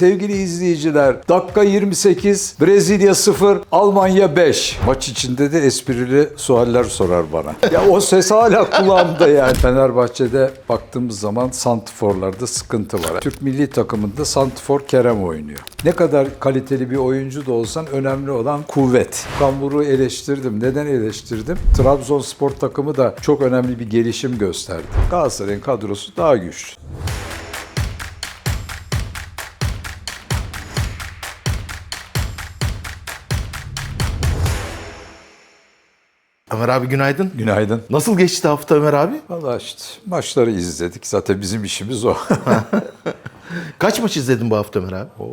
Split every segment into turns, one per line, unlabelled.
sevgili izleyiciler dakika 28 Brezilya 0 Almanya 5. Maç içinde de esprili sualler sorar bana. Ya o ses hala kulağımda yani. Fenerbahçe'de baktığımız zaman santiforlarda sıkıntı var. Türk milli takımında santifor Kerem oynuyor. Ne kadar kaliteli bir oyuncu da olsan önemli olan kuvvet. Kambur'u eleştirdim. Neden eleştirdim? Trabzonspor takımı da çok önemli bir gelişim gösterdi. Galatasaray'ın kadrosu daha güçlü.
Ömer abi günaydın.
Günaydın.
Nasıl geçti hafta Ömer abi?
Valla işte maçları izledik. Zaten bizim işimiz o.
Kaç maç izledin bu hafta Ömer abi?
o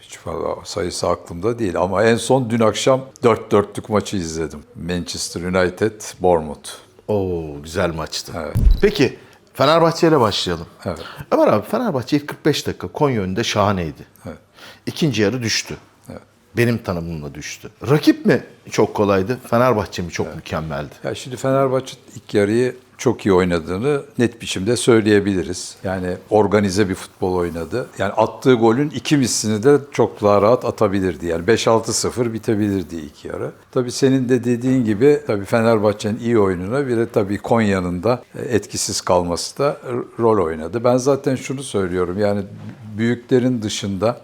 hiç valla sayısı aklımda değil. Ama en son dün akşam 4-4'lük maçı izledim. Manchester United, Bournemouth.
Oo güzel maçtı.
Evet.
Peki Fenerbahçe ile başlayalım.
Evet.
Ömer abi Fenerbahçe ilk 45 dakika Konya önünde şahaneydi.
Evet.
İkinci yarı düştü. Benim tanımımla düştü. Rakip mi çok kolaydı? Fenerbahçe mi çok mükemmeldi?
Ya şimdi Fenerbahçe ilk yarıyı çok iyi oynadığını net biçimde söyleyebiliriz. Yani organize bir futbol oynadı. Yani attığı golün iki mislini de çok daha rahat atabilirdi. Yani 5-6-0 bitebilirdi ilk yarı. Tabii senin de dediğin gibi tabii Fenerbahçe'nin iyi oyununa bir de tabii Konya'nın da etkisiz kalması da rol oynadı. Ben zaten şunu söylüyorum yani büyüklerin dışında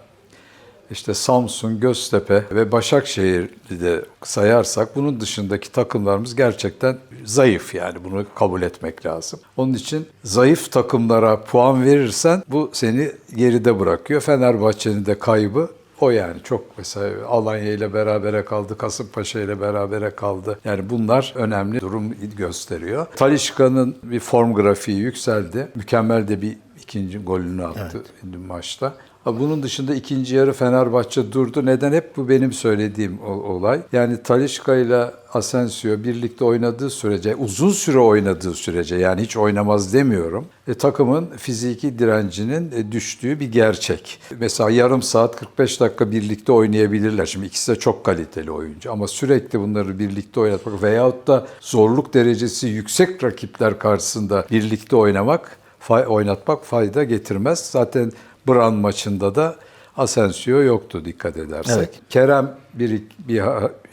işte Samsun, Göztepe ve Başakşehir'i de sayarsak bunun dışındaki takımlarımız gerçekten zayıf yani bunu kabul etmek lazım. Onun için zayıf takımlara puan verirsen bu seni geride bırakıyor. Fenerbahçe'nin de kaybı o yani çok mesela Alanya ile berabere kaldı, Kasımpaşa ile berabere kaldı. Yani bunlar önemli durum gösteriyor. Talişka'nın bir form grafiği yükseldi. Mükemmel de bir ikinci golünü attı dün maçta. Bunun dışında ikinci yarı Fenerbahçe durdu. Neden? Hep bu benim söylediğim olay. Yani Talişka ile Asensio birlikte oynadığı sürece, uzun süre oynadığı sürece yani hiç oynamaz demiyorum. E, takımın fiziki direncinin e, düştüğü bir gerçek. Mesela yarım saat 45 dakika birlikte oynayabilirler. Şimdi ikisi de çok kaliteli oyuncu ama sürekli bunları birlikte oynatmak veyahut da zorluk derecesi yüksek rakipler karşısında birlikte oynamak, fay- oynatmak fayda getirmez. Zaten Bran maçında da Asensio yoktu dikkat edersek.
Evet.
Kerem bir, bir,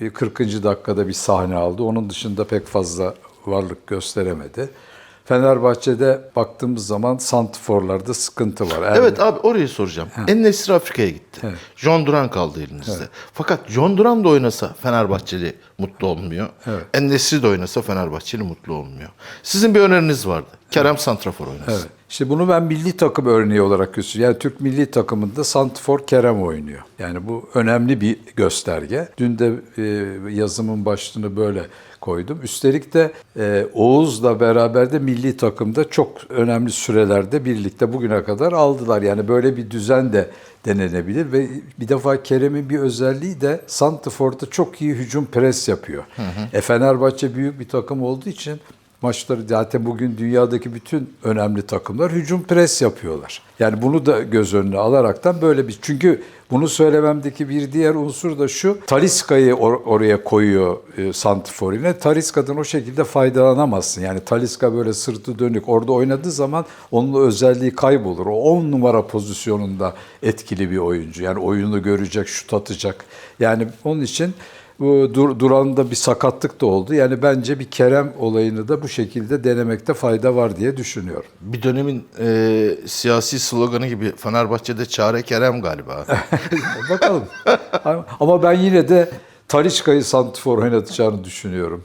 bir 40. dakikada bir sahne aldı. Onun dışında pek fazla varlık gösteremedi. Fenerbahçe'de baktığımız zaman santiforlarda sıkıntı var. Er-
Evet abi orayı soracağım. En Afrika'ya gitti. John Duran kaldı elinizde. Fakat John Duran da oynasa Fenerbahçeli mutlu olmuyor.
Evet.
En de oynasa Fenerbahçeli mutlu olmuyor. Sizin bir öneriniz vardı. Kerem Santrafor oynasın.
Evet. İşte bunu ben milli takım örneği olarak gösteriyorum. Yani Türk milli takımında Santifor Kerem oynuyor. Yani bu önemli bir gösterge. Dün de e, yazımın başlığını böyle koydum. Üstelik de e, Oğuz'la beraber de milli takımda çok önemli sürelerde birlikte bugüne kadar aldılar. Yani böyle bir düzen de denenebilir ve bir defa Kerem'in bir özelliği de Santifor'da çok iyi hücum pres yapıyor. E, Fenerbahçe büyük bir takım olduğu için maçları zaten bugün dünyadaki bütün önemli takımlar hücum pres yapıyorlar. Yani bunu da göz önüne alaraktan böyle bir çünkü bunu söylememdeki bir diğer unsur da şu. Taliska'yı or- oraya koyuyor e, Santifor'ine. Taliska'dan o şekilde faydalanamazsın. Yani Taliska böyle sırtı dönük orada oynadığı zaman onun özelliği kaybolur. O 10 numara pozisyonunda etkili bir oyuncu. Yani oyunu görecek, şut atacak. Yani onun için bu dur, Duran'da bir sakatlık da oldu. Yani bence bir Kerem olayını da bu şekilde denemekte fayda var diye düşünüyorum.
Bir dönemin e, siyasi sloganı gibi Fenerbahçe'de çare Kerem galiba.
Bakalım. Ama ben yine de Talişka'yı santifor oynatacağını düşünüyorum.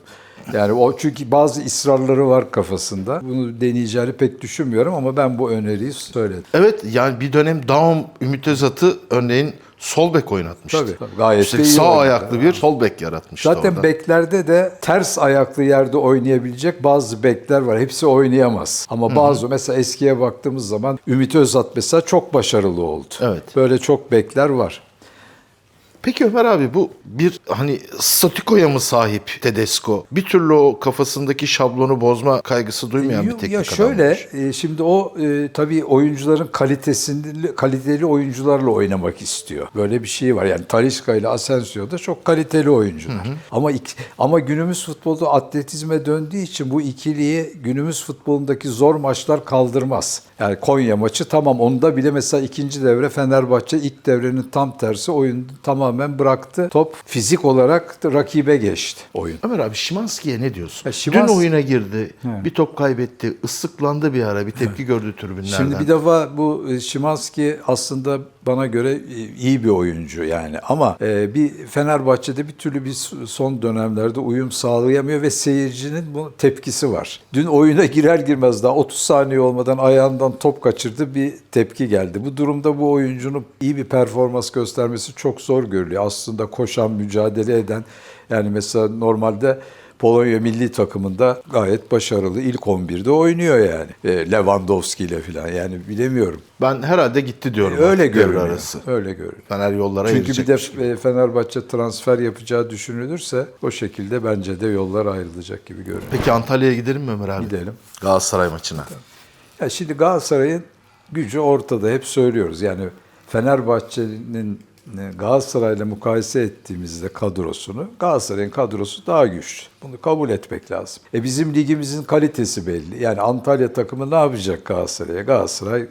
Yani o çünkü bazı ısrarları var kafasında. Bunu deneyeceğini pek düşünmüyorum ama ben bu öneriyi söyledim.
evet yani bir dönem Daum Ümit Özat'ı örneğin sol bek oynatmıştı.
Tabii, tabii. Gayet de iyi
sağ
oynadı.
ayaklı bir sol bek yaratmıştı
Zaten
orada.
beklerde de ters ayaklı yerde oynayabilecek bazı bekler var. Hepsi oynayamaz. Ama bazı mesela eskiye baktığımız zaman Ümit Özat mesela çok başarılı oldu.
Evet.
Böyle çok bekler var.
Peki Ömer abi bu bir hani statikoya mı sahip Tedesco? Bir türlü o kafasındaki şablonu bozma kaygısı duymayan bir teknik
ya
adam
şöyle
mıdır?
e, şimdi o e, tabii oyuncuların kalitesini kaliteli oyuncularla oynamak istiyor. Böyle bir şey var. Yani Talisca ile Asensio da çok kaliteli oyuncular. Ama ik- ama günümüz futbolu atletizme döndüğü için bu ikiliyi günümüz futbolundaki zor maçlar kaldırmaz. Yani Konya maçı tamam onda bile mesela ikinci devre Fenerbahçe ilk devrenin tam tersi oyunu tamamen bıraktı. Top fizik olarak rakibe geçti oyun.
Ömer abi Şimanski'ye ne diyorsun?
Ya Şimans-
Dün oyuna girdi, bir top kaybetti, ıslıklandı bir ara, bir tepki gördü tribünlerden.
Şimdi bir defa bu e, Szymanski aslında bana göre e, iyi bir oyuncu yani ama e, bir Fenerbahçe'de bir türlü bir son dönemlerde uyum sağlayamıyor ve seyircinin bu tepkisi var. Dün oyuna girer girmez daha 30 saniye olmadan ayağından top kaçırdı bir tepki geldi. Bu durumda bu oyuncunun iyi bir performans göstermesi çok zor görülüyor. Aslında koşan, mücadele eden yani mesela normalde Polonya milli takımında gayet başarılı. ilk 11'de oynuyor yani. E, Lewandowski ile falan yani bilemiyorum.
ben herhalde gitti diyorum.
Öyle
artık devre
görünüyor.
arası.
Öyle görünüyor.
Fener yollara
Çünkü bir de
ayıracakmış.
e, Fenerbahçe transfer yapacağı düşünülürse o şekilde bence de yollar ayrılacak gibi görünüyor.
Peki Antalya'ya gidelim mi Ömer abi?
Gidelim.
Galatasaray maçına.
Ya şimdi Galatasaray'ın gücü ortada hep söylüyoruz. Yani Fenerbahçe'nin e, Galatasaray'la mukayese ettiğimizde kadrosunu Galatasaray'ın kadrosu daha güçlü. Bunu kabul etmek lazım. E bizim ligimizin kalitesi belli. Yani Antalya takımı ne yapacak Galatasaray'a? Galatasaray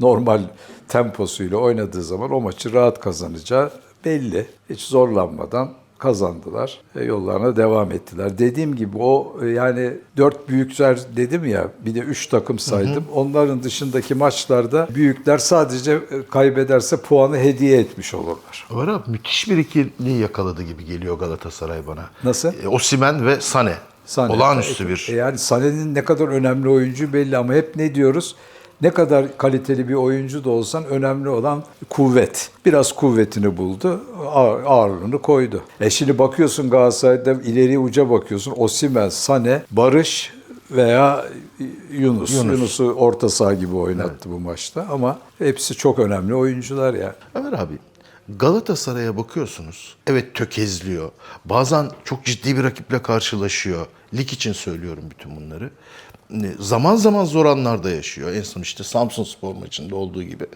normal temposuyla oynadığı zaman o maçı rahat kazanacağı belli. Hiç zorlanmadan kazandılar. E, yollarına devam ettiler. Dediğim gibi o e, yani dört büyükler dedim ya bir de üç takım saydım. Onların dışındaki maçlarda büyükler sadece e, kaybederse puanı hediye etmiş olurlar.
Ömer abi müthiş bir ikili yakaladı gibi geliyor Galatasaray bana.
Nasıl?
E, Osimhen ve Sane.
Sane.
Olağanüstü bir.
e, Yani Sané'nin ne kadar önemli oyuncu belli ama hep ne diyoruz? Ne kadar kaliteli bir oyuncu da olsan önemli olan kuvvet. Biraz kuvvetini buldu, ağır- ağırlığını koydu. E şimdi bakıyorsun Galatasaray'da ileri uca bakıyorsun. Osimhen, Sane, Barış veya Yunus. Yunus'u orta saha gibi oynattı bu maçta ama hepsi çok önemli oyuncular ya.
Ömer abi Galatasaray'a bakıyorsunuz. Evet tökezliyor. Bazen çok ciddi bir rakiple karşılaşıyor. Lig için söylüyorum bütün bunları. Zaman zaman zor anlarda yaşıyor. En son işte Samsun Spor maçında olduğu gibi.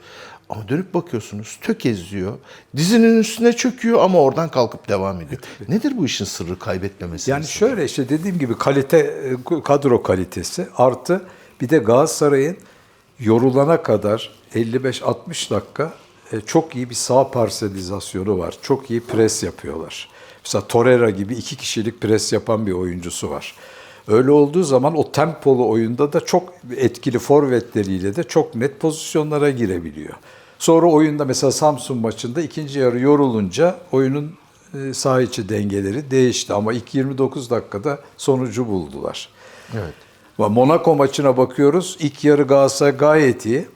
Ama dönüp bakıyorsunuz tökezliyor. Dizinin üstüne çöküyor ama oradan kalkıp devam ediyor. Nedir bu işin sırrı kaybetmemesi?
Yani şöyle işte dediğim gibi kalite kadro kalitesi artı bir de Galatasaray'ın yorulana kadar 55-60 dakika e, çok iyi bir sağ parselizasyonu var. Çok iyi pres yapıyorlar. Mesela Torreira gibi iki kişilik pres yapan bir oyuncusu var. Öyle olduğu zaman o tempolu oyunda da çok etkili forvetleriyle de çok net pozisyonlara girebiliyor. Sonra oyunda mesela Samsun maçında ikinci yarı yorulunca oyunun e, saha içi dengeleri değişti ama ilk 29 dakikada sonucu buldular.
Evet.
Ve Monaco maçına bakıyoruz. İlk yarı Galatasaray gayet iyi.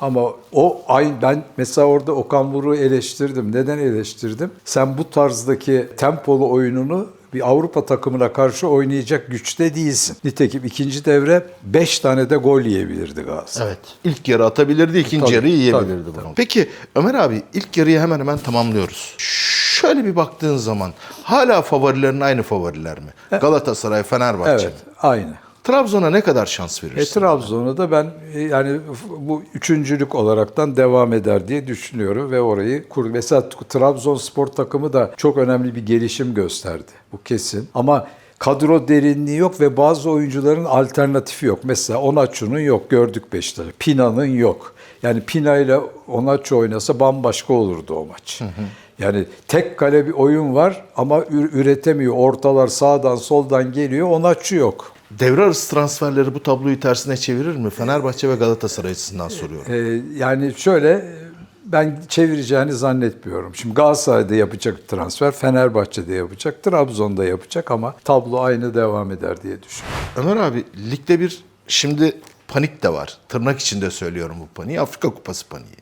Ama o aynı ben mesela orada Okan Buruk'u eleştirdim. Neden eleştirdim? Sen bu tarzdaki tempolu oyununu bir Avrupa takımına karşı oynayacak güçte değilsin. Nitekim ikinci devre 5 tane de gol yiyebilirdi Galatasaray.
Evet. İlk yarı atabilirdi, ikinci
Tabii,
yarıyı yiyebilirdi
tabii,
bunu. Peki Ömer abi ilk yarıyı hemen hemen tamamlıyoruz. Şöyle bir baktığın zaman hala favorilerin aynı favoriler mi? Galatasaray, Fenerbahçe
Evet, aynı.
Trabzon'a ne kadar şans
E,
verirsin?
Trabzon'u da ben e, yani bu üçüncülük olaraktan devam eder diye düşünüyorum ve orayı kur. Mesela Trabzonspor takımı da çok önemli bir gelişim gösterdi. Bu kesin. Ama kadro derinliği yok ve bazı oyuncuların alternatifi yok. Mesela Onaçu'nun yok gördük Beşiktaş'ta. Pina'nın yok. Yani Pina ile Onaçu oynasa bambaşka olurdu o maç. Yani tek kale bir oyun var ama ür- üretemiyor. Ortalar sağdan soldan geliyor. Onaçu yok.
Devre arası transferleri bu tabloyu tersine çevirir mi? Fenerbahçe ve Galatasaray açısından soruyorum.
Ee, yani şöyle ben çevireceğini zannetmiyorum. Şimdi Galatasaray'da yapacak transfer, Fenerbahçe'de yapacak, Trabzon'da yapacak ama tablo aynı devam eder diye düşünüyorum.
Ömer abi ligde bir şimdi panik de var. Tırnak içinde söylüyorum bu paniği. Afrika Kupası paniği.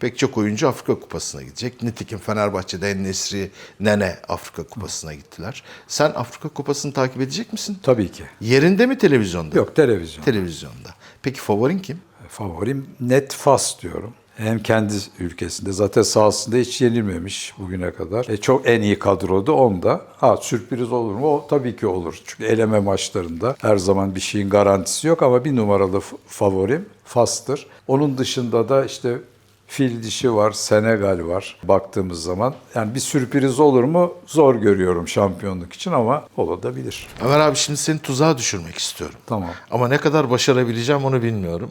Pek çok oyuncu Afrika Kupası'na gidecek. Nitekim Fenerbahçe'de En-Nesri, Nene Afrika Kupası'na gittiler. Sen Afrika Kupası'nı takip edecek misin?
Tabii ki.
Yerinde mi televizyonda?
Yok televizyon.
Televizyonda. Peki favorin kim?
Favorim net Fas diyorum. Hem kendi ülkesinde zaten sahasında hiç yenilmemiş bugüne kadar. E, çok en iyi kadrodu onda. Ha sürpriz olur mu? O tabii ki olur. Çünkü eleme maçlarında her zaman bir şeyin garantisi yok ama bir numaralı favorim Fas'tır. Onun dışında da işte Fil dişi var, Senegal var baktığımız zaman. Yani bir sürpriz olur mu? Zor görüyorum şampiyonluk için ama olabilir.
Ömer abi şimdi seni tuzağa düşürmek istiyorum.
Tamam.
Ama ne kadar başarabileceğim onu bilmiyorum.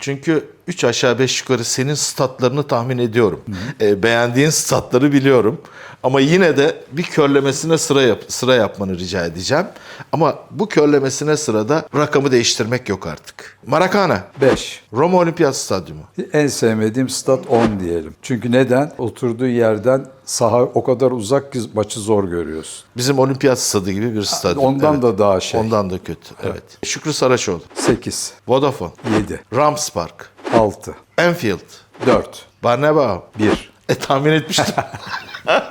Çünkü 3 aşağı 5 yukarı senin statlarını tahmin ediyorum. Ee, beğendiğin statları biliyorum. Ama yine de bir körlemesine sıra yap, sıra yapmanı rica edeceğim. Ama bu körlemesine sırada rakamı değiştirmek yok artık. Maracana,
5.
Roma Olimpiyat Stadyumu.
En sevmediğim stat 10 diyelim. Çünkü neden? Oturduğu yerden saha o kadar uzak ki maçı zor görüyorsun.
Bizim olimpiyat stadı gibi bir stadyum.
Ondan
Evet.
da daha şey.
Ondan da kötü. Evet. Şükrü Saraçoğlu,
8,
Vodafone,
7,
Rams Park,
6,
Enfield,
4,
Barnabao.
1,
E tahmin etmiştim.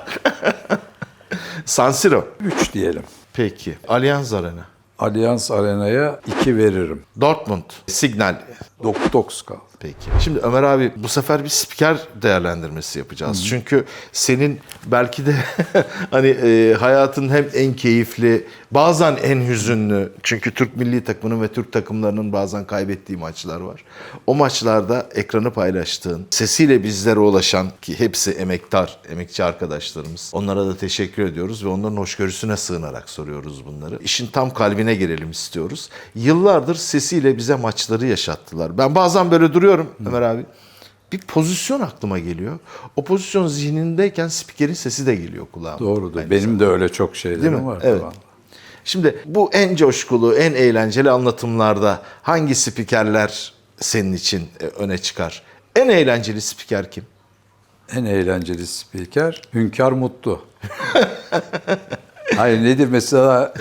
San Siro.
3 diyelim.
Peki. Allianz Arena.
Allianz Arena'ya 2 veririm.
Dortmund. Signal.
9 kaldı.
Peki. Şimdi Ömer abi bu sefer bir spiker değerlendirmesi yapacağız. Çünkü senin belki de hani e, hayatın hem en keyifli, bazen en hüzünlü. Çünkü Türk milli takımının ve Türk takımlarının bazen kaybettiği maçlar var. O maçlarda ekranı paylaştığın, sesiyle bizlere ulaşan ki hepsi emektar, emekçi arkadaşlarımız. Onlara da teşekkür ediyoruz ve onların hoşgörüsüne sığınarak soruyoruz bunları. İşin tam kalbine girelim istiyoruz. Yıllardır sesiyle bize maçları yaşattılar. Ben bazen böyle duruyorum Ömer abi. Bir pozisyon aklıma geliyor. O pozisyon zihnindeyken spikerin sesi de geliyor kulağıma.
Doğrudur. Benim de öyle çok şeylerim var.
Evet. Şimdi bu en coşkulu, en eğlenceli anlatımlarda hangi spikerler senin için e, öne çıkar? En eğlenceli spiker kim?
En eğlenceli spiker Hünkar Mutlu. Hayır nedir mesela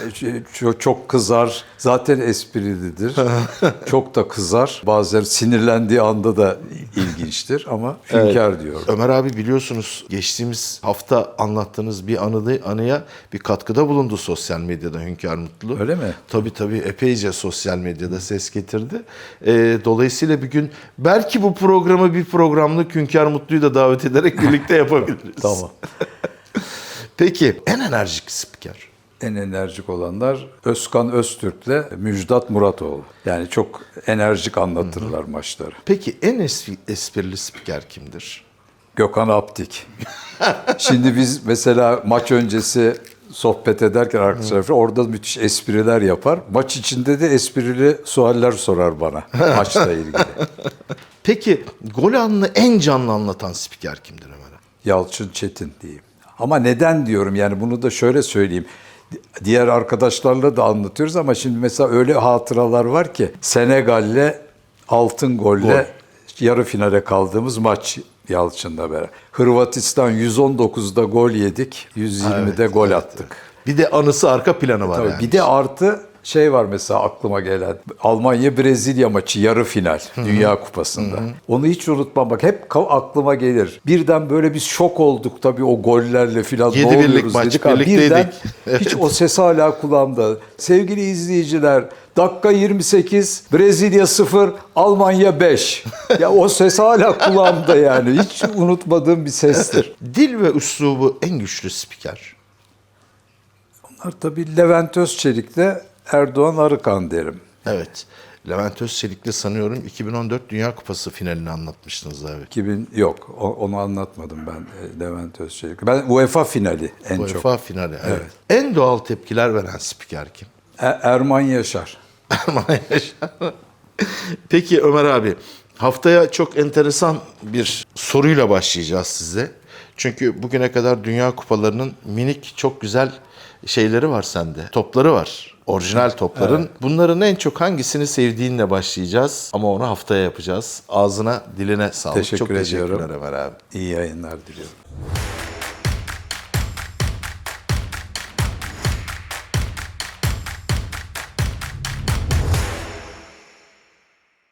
çok, çok kızar zaten esprilidir. çok da kızar. Bazen sinirlendiği anda da ilginçtir ama Hünkar diyor.
Ömer abi biliyorsunuz geçtiğimiz hafta anlattığınız bir anı, anıya bir katkıda bulundu sosyal medyada Hünkar Mutlu.
Öyle mi?
Tabii tabii epeyce sosyal medyada ses getirdi. Ee, dolayısıyla bir gün belki bu programı bir programlık Hünkar Mutlu'yu da davet ederek birlikte yapabiliriz.
Tamam.
Peki en enerjik spiker?
En enerjik olanlar Özkan Öztürk'le Müjdat Muratoğlu. Yani çok enerjik anlatırlar maçları.
Peki en espi- esprili spiker kimdir?
Gökhan Aptik. Şimdi biz mesela maç öncesi sohbet ederken arkadaşlar orada müthiş espriler yapar. Maç içinde de esprili sualler sorar bana maçla ilgili.
Peki gol anını en canlı anlatan spiker kimdir Ömer?
Yalçın Çetin diyeyim. Ama neden diyorum yani bunu da şöyle söyleyeyim. Diğer arkadaşlarla da anlatıyoruz ama şimdi mesela öyle hatıralar var ki Senegal'le altın golle yarı finale kaldığımız maç Yalçın'la beraber. Hırvatistan 119'da gol yedik, 120'de gol attık.
Bir de anısı arka planı var
Tabii
yani.
Bir de artı şey var mesela aklıma gelen. Almanya Brezilya maçı yarı final Dünya Kupası'nda. Onu hiç unutmam bak hep aklıma gelir. Birden böyle biz şok olduk tabii o gollerle filan ne oluyoruz
maç,
dedik.
Birlikteydik.
Birden
Evet.
hiç o ses hala kulağımda. Sevgili izleyiciler dakika 28 Brezilya 0 Almanya 5. ya o ses hala kulağımda yani. Hiç unutmadığım bir sestir.
Dil ve üslubu en güçlü spiker.
Onlar tabii Levent Özçelik'le Erdoğan Arıkan derim.
Evet. Levent Özçelik'le sanıyorum 2014 Dünya Kupası finalini anlatmıştınız abi.
2000 yok o- onu anlatmadım ben e, Levent Özçelik. Ben UEFA finali en çok.
UEFA finali. Evet. En doğal tepkiler veren spiker kim?
E- Erman Yaşar.
Erman Yaşar. Peki Ömer abi, haftaya çok enteresan bir soruyla başlayacağız size. Çünkü bugüne kadar Dünya Kupalarının minik çok güzel şeyleri var sende. Topları var. Orijinal topların. Bunların en çok hangisini sevdiğinle başlayacağız. Ama onu haftaya yapacağız. Ağzına, diline sağlık.
Teşekkür
çok
ediyorum.
teşekkürler Ömer abi.
İyi yayınlar diliyorum.